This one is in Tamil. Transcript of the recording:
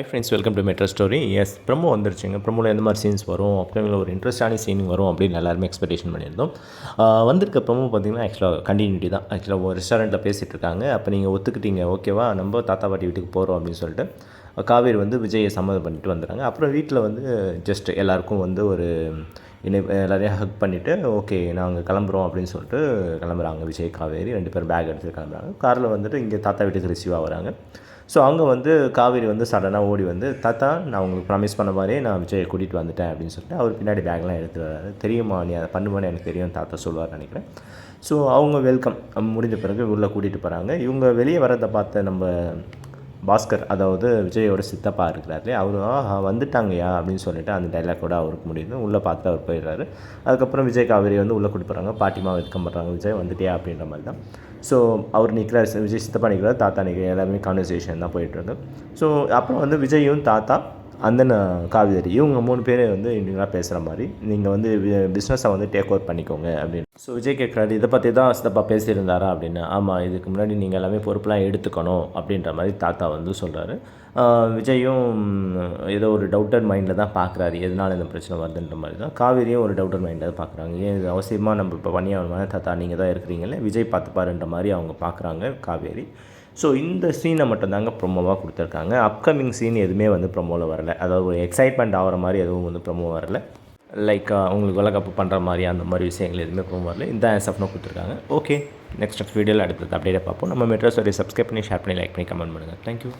Hi friends welcome to metro stories promo வந்துருச்சுங்க. ப்ரமோவில் எந்த மாதிரி சீன்ஸ் வரும் அப்கமிங்கில் ஒரு இன்ட்ரெஸ்டான சீன் வரும் அப்படின்னு எல்லாருமே எக்ஸ்பெக்டேஷன் பண்ணியிருந்தோம். வந்திருக்க ப்ரமோ பார்த்தீங்கன்னா ஆக்சுவலாக கண்டினியூட்டி தான். ஆக்சுவலாக ஒரு ரெஸ்டாரண்ட்டில் பேசிகிட்டு இருக்காங்க. அப்போ நீங்கள் ஒத்துக்கிட்டீங்க ஓகேவா நம்ம தாத்தா பாட்டி வீட்டுக்கு போகிறோம் அப்படின்னு சொல்லிட்டு காவேரி வந்து விஜயை சம்மதம் பண்ணிட்டு வந்துடுறாங்க அப்புறம் வீட்டில் வந்து ஜஸ்ட் எல்லாருக்கும் வந்து ஒரு இணை எல்லாரையும் ஹக் பண்ணிவிட்டு ஓகே நாங்கள் கிளம்புறோம் அப்படின்னு சொல்லிட்டு கிளம்புறாங்க விஜய் காவேரி. ரெண்டு பேரும் பேக் எடுத்து கிளம்புறாங்க. காரில் வந்துட்டு இங்கே தாத்தா வீட்டுக்கு ரிசீவ் ஆகிறாங்க. ஸோ அங்கே வந்து காவேரி வந்து சடனாக ஓடி வந்து தாத்தா நான் உங்களுக்கு ப்ராமிஸ் பண்ண மாதிரியே நான் விஜயை கூட்டிகிட்டு வந்துட்டேன் அப்படின்னு சொல்லிட்டு அவர் பின்னாடி பேக்லாம் எடுத்து வராரு. தெரியுமா நீ அதை பண்ணுமான்னு எனக்கு தெரியும் தாத்தா சொல்லுவார் நினைக்கிறேன். ஸோ அவங்க வெல்கம் முடிஞ்ச பிறகு உள்ளே கூட்டிகிட்டு போகிறாங்க இவங்க வெளியே வரதை பார்த்த நம்ம பாஸ்கர் அதாவது விஜயோட சித்தப்பா இருக்கிறாரு அவர் ஆஹா வந்துட்டாங்கய்யா அப்படின்னு சொல்லிட்டு அந்த டைலாக்கோட அவருக்கு முடியுது. உள்ளே பார்த்து அவர் போயிடுறாரு. அதுக்கப்புறம் விஜய் காவேரி வந்து உள்ளே கூட்டி போகிறாங்க பாட்டிமா வெல்கம் பண்ணுறாங்க விஜய் வந்துட்டியா? அப்படின்ற மாதிரி தான். ஸோ அவர் நிற்கிறார் விஜய் சித்தப்பா நிற்கிறார் தாத்தா நிற்கிறார் எல்லாமே கான்வர்சேஷன் தான் போயிட்டுருக்கு. ஸோ அப்புறம் வந்து விஜயும் தாத்தா அந்தன் காவேரி இவங்க மூணு பேரும் வந்து இவங்களாம் பேசுகிற மாதிரி நீங்கள் வந்து பிஸ்னஸை வந்து டேக் ஓவர் பண்ணிக்கோங்க அப்படின்னு. ஸோ விஜய் கேட்குறாரு இதை பற்றி தான் சித்தப்பா பேசியிருந்தாரா அப்படின்னு? ஆமாம் இதுக்கு முன்னாடி நீங்கள் எல்லாமே பொறுப்பெல்லாம் எடுத்துக்கணும் அப்படின்ற மாதிரி தாத்தா வந்து சொல்கிறாரு விஜயும் ஏதோ ஒரு டவுட்டட் மைண்டில் தான் பார்க்குறாரு எதனால் இந்த பிரச்சனை வருதுன்ற மாதிரி தான். காவேரியும் ஒரு டவுட்டட் மைண்டில் தான் பார்க்குறாங்க ஏன் இது அவசியமாக நம்ம இப்போ பண்ணியாகணுமா தாத்தா நீங்கள் தான் இருக்கிறீங்களே விஜய் பார்த்துப்பாருன்ற மாதிரி அவங்க பார்க்குறாங்க காவேரி. ஸோ இந்த சீனை மட்டும்தாங்க ப்ரொமோவாக கொடுத்துருக்காங்க. அப்கமிங் சீன் எதுவுமே வந்து ப்ரொமோவில் வரல. அதாவது ஒரு எக்ஸைட்மெண்ட் ஆகிற மாதிரி எதுவும் வந்து ப்ரொமோ வரல. லைக் உங்களுக்கு உலகப்பு பண்ணுற மாதிரி அந்த மாதிரி விஷயங்கள் எதுவுமே ப்ரொமோ வரல. இந்த ஆன்சப்னு கொடுத்துருக்காங்க. ஓகே நெக்ஸ்ட் நெக்ஸ்ட் வீடியோவில் அடுத்தது அப்டேட்டை பார்ப்போம். நம்ம மெட்ரோ ஒரு சப்ஸ்கிரைப் பண்ணி ஷேர் பண்ணி லைக் பண்ணி கமெண்ட் பண்ணுங்கள் தேங்க்யூ